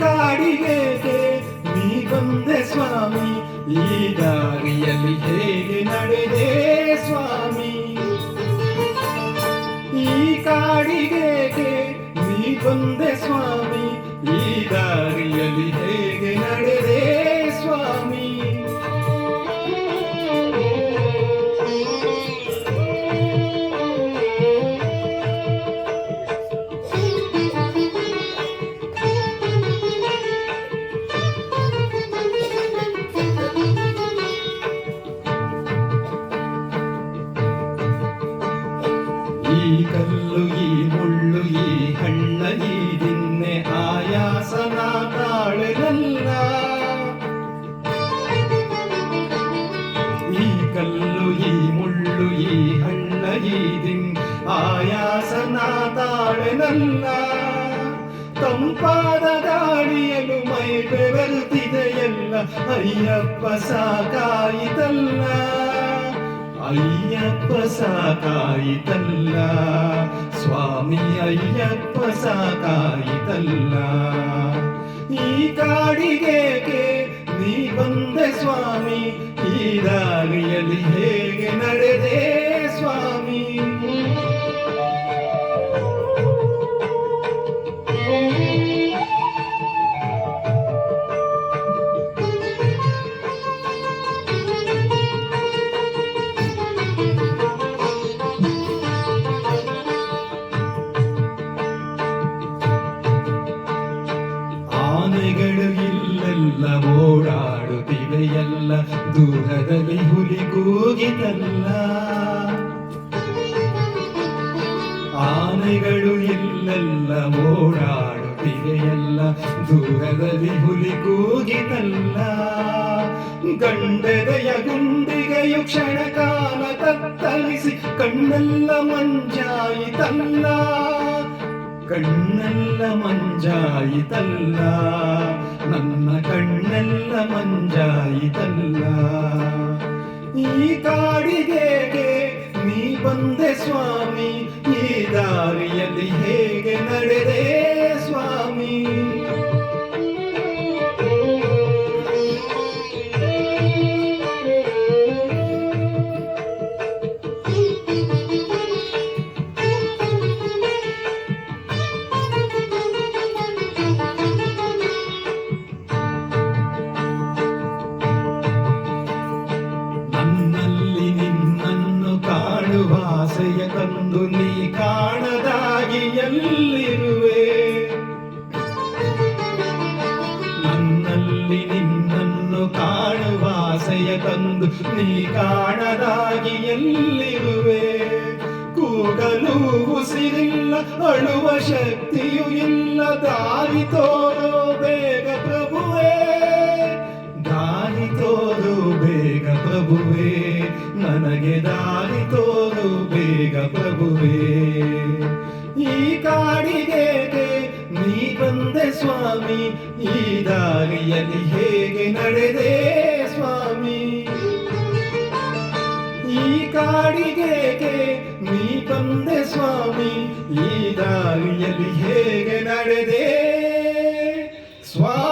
ಕಾಡಿನೇತೆ ನೀ ಬಂದೆ ಸ್ವಾಮಿ ಈ ದಾರಿಯಲ್ಲಿ ಹೇಗೆ ನಡೆದೆ ಸ್ವಾಮಿ ಈ ಕಾಡಿಗೇಕೆ ನೀ ಬಂದೆ ಕಲ್ಲು ಈ ಮುಳ್ಳು ಈ ಹಳ್ಳ ಈ ದಿನ್ನೆ ಆಯಾಸನ ತಾಳಗಲ್ಲ ಈ ಕಲ್ಲು ಈ ಮುಳ್ಳು ಈ ಹಳ್ಳ ಈ ದಿನ್ ಆಯಾಸನ ತಾಳೆನಲ್ಲ. ತಂಪಾದ ಗಾಳಿಯಲು ಮೈ ಬೆವರುತ್ತಿದೆಯಲ್ಲ ಅಯ್ಯಪ್ಪ ಸಾಕಾಯಿತಲ್ಲ. ಅಯ್ಯಪ್ಪ ಸಾಕಾಯಿತಲ್ಲ. ಸ್ವಾಮಿ ಅಯ್ಯಪ್ಪ ಸಾಕಾಯಿತಲ್ಲ. ಈ ಕಾಡಿಗೆ ಆನೆಗಳು ಇಲ್ಲೆಲ್ಲ ಓಡಾಡುತ್ತಿವೆಯಲ್ಲ, ದೂರದಲ್ಲಿ ಹುಲಿ ಕೂಗಿತಲ್ಲ ಆನೆಗಳು ಇಲ್ಲೆಲ್ಲ ಓಡಾಡುತ್ತಿವೆಯಲ್ಲ, ದೂರದಲ್ಲಿ ಹುಲಿ ಕೂಗಿತಲ್ಲ ಗಂಡೆದೆಯ ಗುಂಡಿಗೆಯು ಕ್ಷಣಕಾಲ ತತ್ತಲಿಸಿ, ಕಣ್ಣೆಲ್ಲ ಮಂಜಾಯಿತಲ್ಲ. ಕಣ್ಣೆಲ್ಲ ಮಂಜಾಯಿತಲ್ಲ. ನನ್ನ ಕಣ್ಣೆಲ್ಲ ಮಂಜಾಯಿತಲ್ಲ. ಈ ಕಾಡಿಗೆ ನೀ ಬಂದೆ ಸ್ವಾಮಿ ಈ ದಾರಿಯಲ್ಲಿ ಹೇಗೆ ನಡೆದೆ? ಆಸೆಯ ತಂದು ನೀ ಕಾಣದಾಗಿ ಎಲ್ಲಿರುವೆ? ನನ್ನಲ್ಲಿ ನಿನ್ನನ್ನು ಕಾಣುವ ಆಸೆಯ ತಂದು ನೀ ಕಾಣದಾಗಿ ಎಲ್ಲಿರುವೆ? ಕೂಗಲು ಉಸಿರಿಲ್ಲ, ಅಳುವ ಶಕ್ತಿಯು ಇಲ್ಲ, ದಾರಿ ತೋರೋ ಬೇಗ ಪ್ರಭುವೇ, ದಾರಿ ತೋರು ಬೇಗ ಪ್ರಭುವೇ. ಈ ದಾರಿಯಲ್ಲಿ ಹೇಗೆ ನಡೆದೆ ಸ್ವಾಮಿ? ಈ ಕಾಡಿಗೆ ನೀ ತಂದೆ ಸ್ವಾಮಿ? ಈ ದಾರಿಯಲ್ಲಿ ಹೇಗೆ ನಡೆದೆ? ಸ್ವಾಮಿ